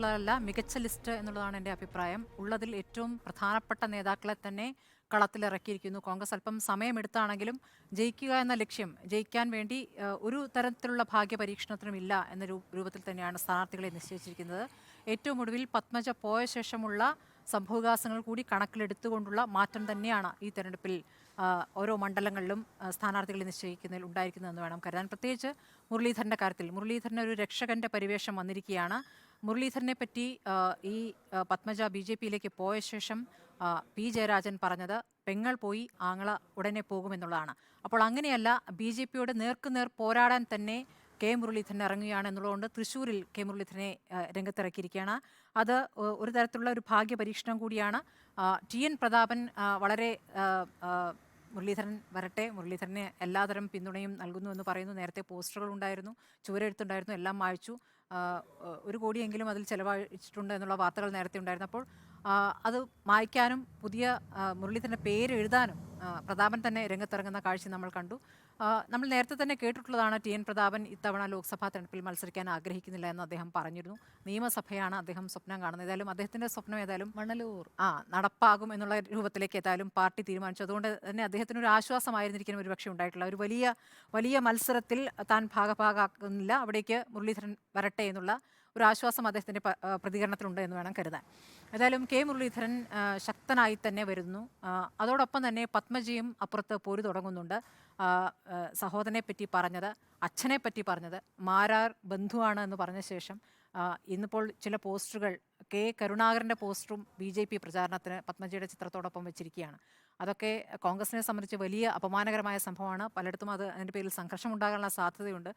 ഉള്ളതല്ല മികച്ച ലിസ്റ്റ് എന്നുള്ളതാണ് എന്റെ അഭിപ്രായം. ഉള്ളതിൽ ഏറ്റവും പ്രധാനപ്പെട്ട നേതാക്കളെ തന്നെ കളത്തിലിറക്കിയിരിക്കുന്നു. കോൺഗ്രസ് അല്പം സമയമെടുത്താണെങ്കിലും ജയിക്കുക എന്ന ലക്ഷ്യം ജയിക്കാൻ വേണ്ടി ഒരു തരത്തിലുള്ള ഭാഗ്യ പരീക്ഷണത്തിനും ഇല്ല എന്ന രൂപത്തിൽ തന്നെയാണ് സ്ഥാനാർത്ഥികളെ നിശ്ചയിച്ചിരിക്കുന്നത്. ഏറ്റവും ഒടുവിൽ പത്മജ പോയ ശേഷമുള്ള സംഭവവികാസങ്ങൾ കൂടി കണക്കിലെടുത്തുകൊണ്ടുള്ള മാറ്റം തന്നെയാണ് ഈ തെരഞ്ഞെടുപ്പിൽ ഓരോ മണ്ഡലങ്ങളിലും സ്ഥാനാർത്ഥികളെ നിശ്ചയിക്കുന്നതിൽ ഉണ്ടായിരിക്കുന്നതെന്ന് വേണം കരുതാൻ. പ്രത്യേകിച്ച് മുരളീധരന്റെ കാര്യത്തിൽ. മുരളീധരൻ ഒരു രക്ഷകന്റെ പരിവേഷം വന്നിരിക്കുകയാണ്. മുരളീധരനെ പറ്റി ഈ പത്മജ ബി ജെ പിയിലേക്ക് പോയ ശേഷം പി ജയരാജൻ പറഞ്ഞത് പെങ്ങൾ പോയി ആങ്ങള ഉടനെ പോകുമെന്നുള്ളതാണ്. അപ്പോൾ അങ്ങനെയല്ല ബി ജെ പിയോട് നേർക്കുനേർ പോരാടാൻ തന്നെ കെ മുരളീധരൻ ഇറങ്ങുകയാണ് എന്നുള്ളതുകൊണ്ട് തൃശ്ശൂരിൽ കെ മുരളീധരനെ രംഗത്തിറക്കിയിരിക്കുകയാണ്. അത് ഒരു തരത്തിലുള്ള ഒരു ഭാഗ്യ പരീക്ഷണം കൂടിയാണ്. ടി എൻ പ്രതാപൻ വളരെ മുരളീധരൻ വരട്ടെ മുരളീധരനെ എല്ലാതരം പിന്തുണയും നൽകുന്നു എന്ന് പറയുന്നു. നേരത്തെ പോസ്റ്ററുകൾ ഉണ്ടായിരുന്നു ചുവരെഴുത്തുണ്ടായിരുന്നു എല്ലാം വായിച്ചു. ഒരു കോടിയെങ്കിലും അതിൽ ചെലവഴിച്ചിട്ടുണ്ട് എന്നുള്ള വാർത്തകൾ നേരത്തെ ഉണ്ടായിരുന്നപ്പോൾ അത് മായ്ക്കാനും പുതിയ മുരളീധരന്റെ പേര് എഴുതാനും പ്രതാപൻ തന്നെ രംഗത്തിറങ്ങുന്ന കാഴ്ച നമ്മൾ കണ്ടു. നമ്മൾ നേരത്തെ തന്നെ കേട്ടിട്ടുള്ളതാണ് ടി എൻ പ്രതാപൻ ഇത്തവണ ലോക്സഭാ തെരഞ്ഞെടുപ്പിൽ മത്സരിക്കാൻ ആഗ്രഹിക്കുന്നില്ല എന്ന് അദ്ദേഹം പറഞ്ഞിരുന്നു. നിയമസഭയാണ് അദ്ദേഹം സ്വപ്നം കാണുന്നത്. ഏതായാലും അദ്ദേഹത്തിന്റെ സ്വപ്നം ഏതായാലും മണലൂർ. ആ നടപ്പാകും എന്നുള്ള രൂപത്തിലേക്ക് ഏതായാലും പാർട്ടി തീരുമാനിച്ചു. അതുകൊണ്ട് തന്നെ അദ്ദേഹത്തിന് ഒരു ആശ്വാസമായിരുന്നിരിക്കും ഒരു പക്ഷേ ഉണ്ടായിട്ടുള്ള ഒരു വലിയ വലിയ മത്സരത്തിൽ താൻ ഭാഗഭാഗാക്കുന്നില്ല. അവിടേക്ക് മുരളീധരൻ വരട്ടെ എന്നുള്ള ഒരു ആശ്വാസം അദ്ദേഹത്തിന്റെ പ്രതികരണത്തിലുണ്ട് എന്ന് വേണം കരുതാൻ. ഏതായാലും കെ മുരളീധരൻ ശക്തനായി തന്നെ വരുന്നു. അതോടൊപ്പം തന്നെ പത്മജിയും അപ്പുറത്ത് പോര് തുടങ്ങുന്നുണ്ട്. സഹോദരനെ പറ്റി പറഞ്ഞത് അച്ഛനെ പറ്റി പറഞ്ഞത് മാരാർ ബന്ധുവാണ് എന്ന് പറഞ്ഞ ശേഷം ഇന്നിപ്പോൾ ചില പോസ്റ്ററുകൾ കെ കരുണാകരന്റെ പോസ്റ്ററും ബി ജെ പി പ്രചാരണത്തിന് പത്മജിയുടെ ചിത്രത്തോടൊപ്പം വെച്ചിരിക്കുകയാണ്. അതൊക്കെ കോൺഗ്രസിനെ സംബന്ധിച്ച് വലിയ അപമാനകരമായ സംഭവമാണ്. പലയിടത്തും അത് അതിന്റെ പേരിൽ സംഘർഷം ഉണ്ടാകാനുള്ള സാധ്യതയുണ്ട്.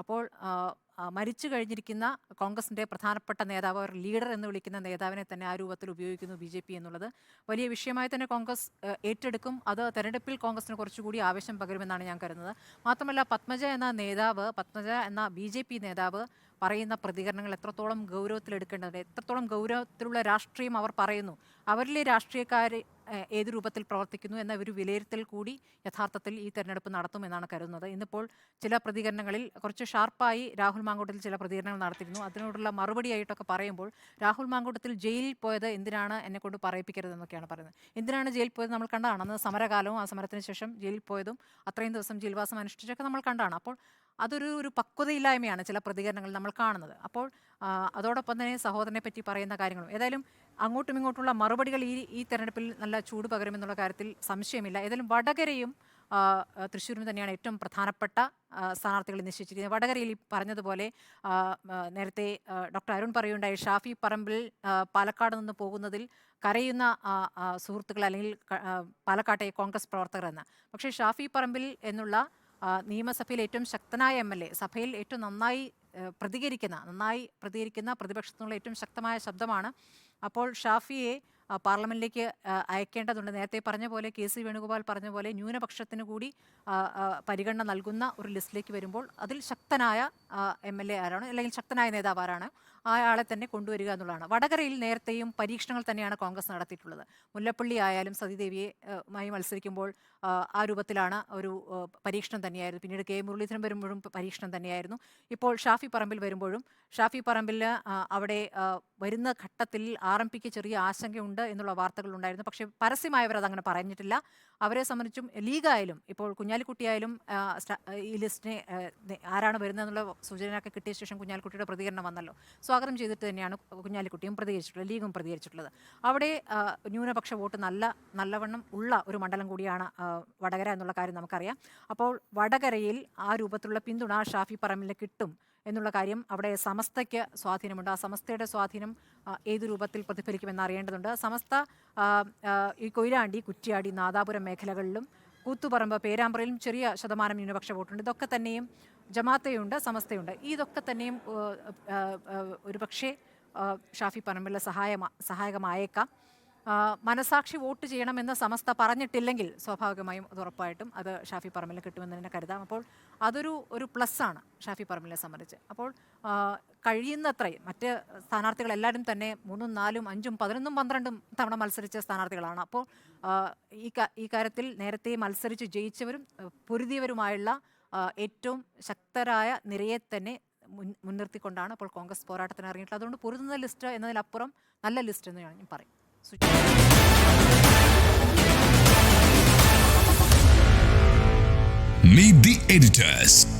അപ്പോൾ മരിച്ചു കഴിഞ്ഞിരിക്കുന്ന കോൺഗ്രസിന്റെ പ്രധാനപ്പെട്ട നേതാവ് അവർ ലീഡർ എന്ന് വിളിക്കുന്ന നേതാവിനെ തന്നെ ആ രൂപത്തിൽ ഉപയോഗിക്കുന്നു ബി ജെ പി എന്നുള്ളത്. വലിയ വിഷയമായി തന്നെ കോൺഗ്രസ് ഏറ്റെടുക്കും. അത് തെരഞ്ഞെടുപ്പിൽ കോൺഗ്രസിന് കുറച്ചുകൂടി ആവേശം പകരുമെന്നാണ് ഞാൻ കരുതുന്നത്. മാത്രമല്ല പത്മജ എന്ന നേതാവ് പത്മജ എന്ന ബി നേതാവ് പറയുന്ന പ്രതികരണങ്ങൾ എത്രത്തോളം ഗൗരവത്തിലെടുക്കേണ്ടതുണ്ട് എത്രത്തോളം ഗൗരവത്തിലുള്ള രാഷ്ട്രീയം അവർ പറയുന്നു അവരിലെ രാഷ്ട്രീയക്കാർ ഏത് രൂപത്തിൽ പ്രവർത്തിക്കുന്നു എന്ന ഒരു വിലയിരുത്തൽ കൂടി യഥാർത്ഥത്തിൽ ഈ തെരഞ്ഞെടുപ്പ് നടത്തുമെന്നാണ് കരുതുന്നത്. ഇന്നിപ്പോൾ ചില പ്രതികരണങ്ങളിൽ കുറച്ച് ഷാർപ്പായി രാഹുൽ മാങ്കൂട്ടത്തിൽ ചില പ്രതികരണങ്ങൾ നടത്തിയിരുന്നു. അതിനോടുള്ള മറുപടിയായിട്ടൊക്കെ പറയുമ്പോൾ രാഹുൽ മാങ്കൂട്ടത്തിൽ ജയിലിൽ പോയത് എന്തിനാണ് എന്നെ കൊണ്ട് പറയിപ്പിക്കരുതെന്നൊക്കെയാണ് പറയുന്നത്. എന്തിനാണ് ജയിലിൽ പോയത് നമ്മൾ കണ്ടതാണ് അന്ന് സമരകാലവും ആ സമരത്തിന് ശേഷം ജയിലിൽ പോയതും അത്രയും ദിവസം ജയിൽവാസം അനുഷ്ഠിച്ചൊക്കെ നമ്മൾ കണ്ടാണ്. അപ്പോൾ അതൊരു ഒരു പക്വതയില്ലായ്മയാണ് ചില പ്രതികരണങ്ങൾ നമ്മൾ കാണുന്നത്. അപ്പോൾ അതോടൊപ്പം തന്നെ സഹോദരനെ പറ്റി പറയുന്ന കാര്യങ്ങളും. ഏതായാലും അങ്ങോട്ടും ഇങ്ങോട്ടുള്ള മറുപടികൾ ഈ ഈ തെരഞ്ഞെടുപ്പിൽ നല്ല ചൂട് പകരുമെന്നുള്ള കാര്യത്തിൽ സംശയമില്ല. ഏതായാലും വടകരയും തൃശ്ശൂരും തന്നെയാണ് ഏറ്റവും പ്രധാനപ്പെട്ട സ്ഥാനാർത്ഥികളെ നിശ്ചയിച്ചിരിക്കുന്നത്. വടകരയിൽ പറഞ്ഞതുപോലെ നേരത്തെ ഡോക്ടർ അരുൺ പറയുണ്ടായി ഷാഫി പറമ്പിൽ പാലക്കാട് നിന്ന് പോകുന്നതിൽ കരയുന്ന സുഹൃത്തുക്കൾ അല്ലെങ്കിൽ പാലക്കാട്ടെ കോൺഗ്രസ് പ്രവർത്തകർ എന്ന്. പക്ഷേ ഷാഫി പറമ്പിൽ എന്നുള്ള നിയമസഭയിൽ ഏറ്റവും ശക്തനായ എം എൽ എ സഭയിൽ ഏറ്റവും നന്നായി പ്രതികരിക്കുന്ന നന്നായി പ്രതികരിക്കുന്ന പ്രതിപക്ഷത്തിനുള്ള ഏറ്റവും ശക്തമായ ശബ്ദമാണ് അപ്പോൾ ഷാഫിയെ പാർലമെന്റിലേക്ക് അയക്കേണ്ടതുണ്ട്. നേരത്തെ പറഞ്ഞ പോലെ കെ സി വേണുഗോപാൽ പറഞ്ഞ പോലെ ന്യൂനപക്ഷത്തിന് കൂടി പരിഗണന നൽകുന്ന ഒരു ലിസ്റ്റിലേക്ക് വരുമ്പോൾ അതിൽ ശക്തനായ എം എൽ എ ആരാണ്? അല്ലെങ്കിൽ ശക്തനായ നേതാവ് ആരാണ്? ആളെ തന്നെ കൊണ്ടുവരിക എന്നുള്ളതാണ്. വടകരയിൽ നേരത്തെയും പരീക്ഷണങ്ങൾ തന്നെയാണ് കോൺഗ്രസ് നടത്തിയിട്ടുള്ളത്. മുല്ലപ്പള്ളി ആയാലും സതീദേവിയെ മായി മത്സരിക്കുമ്പോൾ ആ, രൂപത്തിലാണ് ഒരു പരീക്ഷണം തന്നെയായിരുന്നു. പിന്നീട് കെ. മുരളീധരൻ വരുമ്പോഴും പരീക്ഷണം തന്നെയായിരുന്നു. ഇപ്പോൾ ഷാഫി പറമ്പിൽ വരുമ്പോഴും ഷാഫി പറമ്പിൽ അവിടെ വരുന്ന ഘട്ടത്തിൽ ആർ എം പിക്ക് ചെറിയ ആശങ്കയുണ്ട് എന്നുള്ള വാർത്തകളുണ്ടായിരുന്നു പക്ഷേ പരസ്യമായവർ അവർ അതങ്ങനെ പറഞ്ഞിട്ടില്ല. അവരെ സംബന്ധിച്ചും ലീഗായാലും ഇപ്പോൾ കുഞ്ഞാലിക്കുട്ടിയായാലും ഈ ലിസ്റ്റിനെ ആരാണ് വരുന്നതെന്നുള്ള സൂചനയൊക്കെ കിട്ടിയ ശേഷം കുഞ്ഞാലിക്കുട്ടിയുടെ പ്രതികരണം വന്നല്ലോ. സ്വാഗതം ചെയ്തിട്ട് തന്നെയാണ് കുഞ്ഞാലിക്കുട്ടിയും പ്രതികരിച്ചിട്ടുള്ളത് ലീഗും പ്രതികരിച്ചിട്ടുള്ളത്. അവിടെ ന്യൂനപക്ഷ വോട്ട് നല്ല നല്ലവണ്ണം ഉള്ള ഒരു മണ്ഡലം കൂടിയാണ് വടകര എന്നുള്ള കാര്യം നമുക്കറിയാം. അപ്പോൾ വടകരയിൽ ആ രൂപത്തിലുള്ള പിന്തുണ ഷാഫി പറമ്പിൽ കിട്ടും. എന്നുള്ള കാര്യം അവിടെ സമസ്തയ്ക്ക് സ്വാധീനമുണ്ട്. ആ സമസ്തയുടെ സ്വാധീനം ഏത് രൂപത്തിൽ പ്രതിഫലിക്കുമെന്ന് അറിയേണ്ടതുണ്ട്. സമസ്ത ഈ കൊയിലാണ്ടി കുറ്റിയാടി നാദാപുരം മേഖലകളിലും കൂത്തുപറമ്പ് പേരാമ്പ്രയിലും ചെറിയ ശതമാനം ന്യൂനപക്ഷ വോട്ടുണ്ട്. ഇതൊക്കെ തന്നെയും ജമാത്തയുണ്ട് സമസ്തയുണ്ട്. ഇതൊക്കെ തന്നെയും ഏഹ്, ഏഹ്, ഏഹ്, ഒരു പക്ഷേ ഏഹ്, ഷാഫി പറമ്പിലെ സഹായ സഹായകമായേക്കാം. മനസാക്ഷി വോട്ട് ചെയ്യണമെന്ന് സമസ്ത പറഞ്ഞിട്ടില്ലെങ്കിൽ സ്വാഭാവികമായും അത് ഉറപ്പായിട്ടും അത് ഷാഫി പറമ്പിലിന് കിട്ടുമെന്ന് തന്നെ കരുതാം. അപ്പോൾ അതൊരു ഒരു പ്ലസ് ആണ് ഷാഫി പറമ്പിലിനെ സംബന്ധിച്ച്. അപ്പോൾ കഴിയുന്നത്രയും മറ്റ് സ്ഥാനാർത്ഥികൾ എല്ലാവരും തന്നെ മൂന്നും നാലും അഞ്ചും പതിനൊന്നും പന്ത്രണ്ടും തവണ മത്സരിച്ച സ്ഥാനാർത്ഥികളാണ്. അപ്പോൾ ഈ ഈ കാര്യത്തിൽ നേരത്തെ മത്സരിച്ച് ജയിച്ചവരും പൊരുതിയവരുമായുള്ള ഏറ്റവും ശക്തരായ നിരയെ തന്നെ മുൻ- മുൻനിർത്തിക്കൊണ്ടാണ് അപ്പോൾ കോൺഗ്രസ് പോരാട്ടത്തിന് ഇറങ്ങിയിട്ടുള്ളത് അതുകൊണ്ട് പൊരുതുന്ന ലിസ്റ്റ് എന്നതിലപ്പുറം നല്ല ലിസ്റ്റ് എന്ന് ഞാൻ പറയും. Meet the editors.